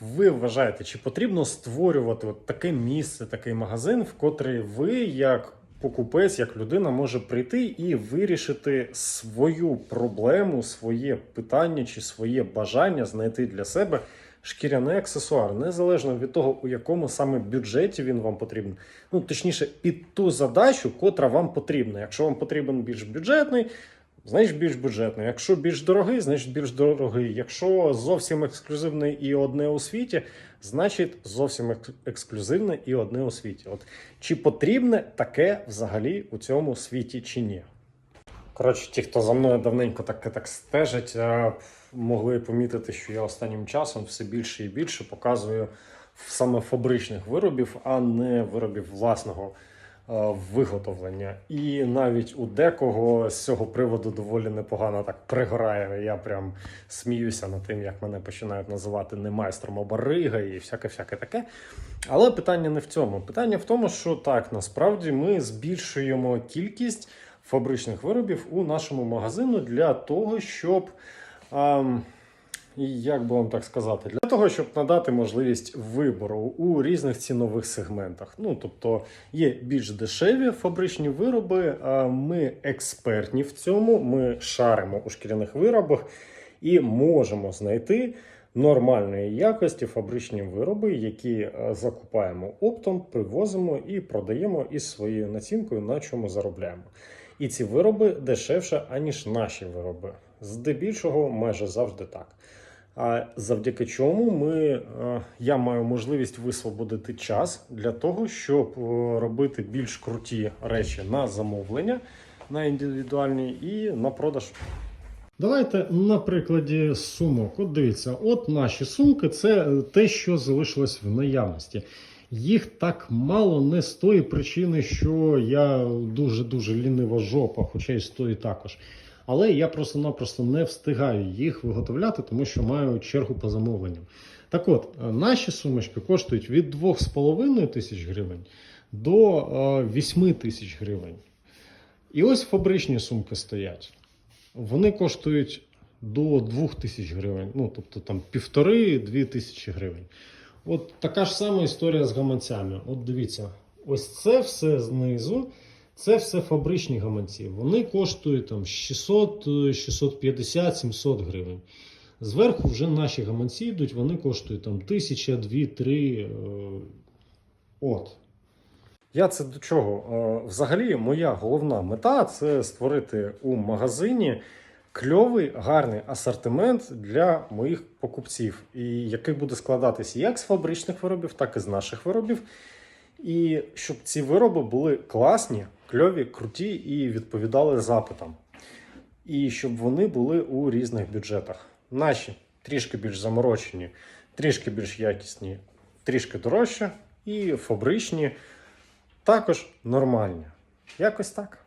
ви вважаєте, чи потрібно створювати от таке місце, такий магазин, в котрий ви, як покупець, як людина, може прийти і вирішити свою проблему, своє питання чи своє бажання знайти для себе шкіряний аксесуар, незалежно від того, у якому саме бюджеті він вам потрібен. Ну, точніше, під ту задачу, котра вам потрібна. Якщо вам потрібен більш бюджетний, значить більш бюджетний. Якщо більш дорогий, значить більш дорогий. Якщо зовсім ексклюзивний і одне у світі, значить зовсім ексклюзивне і одне у світі. От чи потрібне таке взагалі у цьому світі чи ні? Коротше, ті, хто за мною давненько так, так стежать, е, могли помітити, що я останнім часом все більше і більше показую саме фабричних виробів, а не виробів власного виготовлення. І навіть у декого з цього приводу доволі непогано так пригорає. Я прям сміюся над тим, як мене починають називати не майстром, а барига і всяке-всяке таке. Але питання не в цьому. Питання в тому, що так, насправді ми збільшуємо кількість фабричних виробів у нашому магазину для того, щоб. ем, як би вам так сказати, для того, щоб надати можливість вибору у різних цінових сегментах. Ну тобто є більш дешеві фабричні вироби. а Ми експертні в цьому. Ми шаримо у шкіряних виробах і можемо знайти нормальної якості фабричні вироби, які е, закупаємо оптом, привозимо і продаємо із своєю націнкою, на чому заробляємо. І ці вироби дешевше, аніж наші вироби. Здебільшого, майже завжди так. Завдяки чому ми, е, я маю можливість висвободити час для того, щоб е, робити більш круті речі на замовлення, на індивідуальні і на продаж. Давайте на прикладі сумок. От дивіться, от наші сумки це те, що залишилось в наявності. Їх так мало не з тої причини, що я дуже-дуже лінива жопа, хоча і з тої також. Але я просто-напросто не встигаю їх виготовляти, тому що маю чергу по замовленням. Так от, е, наші сумочки коштують від 2,5 тисяч гривень до е, 8 тисяч гривень. І ось фабричні сумки стоять. Вони коштують до 2 тисяч гривень, ну тобто там півтори-дві тисячі гривень. От така ж сама історія з гаманцями. От дивіться, ось це все знизу. Це все фабричні гаманці. Вони коштують там 600, е, 650, 700 гривень. Зверху вже наші гаманці йдуть, вони коштують там 1000, 2, 3. От. Я це до чого? Е, Взагалі, моя головна мета це створити у магазині кльовий, гарний асортимент для моїх покупців, і який буде складатися як з фабричних виробів, так і з наших виробів. І щоб ці вироби були класні, кльові, круті і відповідали запитам. І щоб вони були у різних бюджетах. Наші трішки більш заморочені, трішки більш якісні, трішки дорожче, і фабричні також нормальні. Якось так.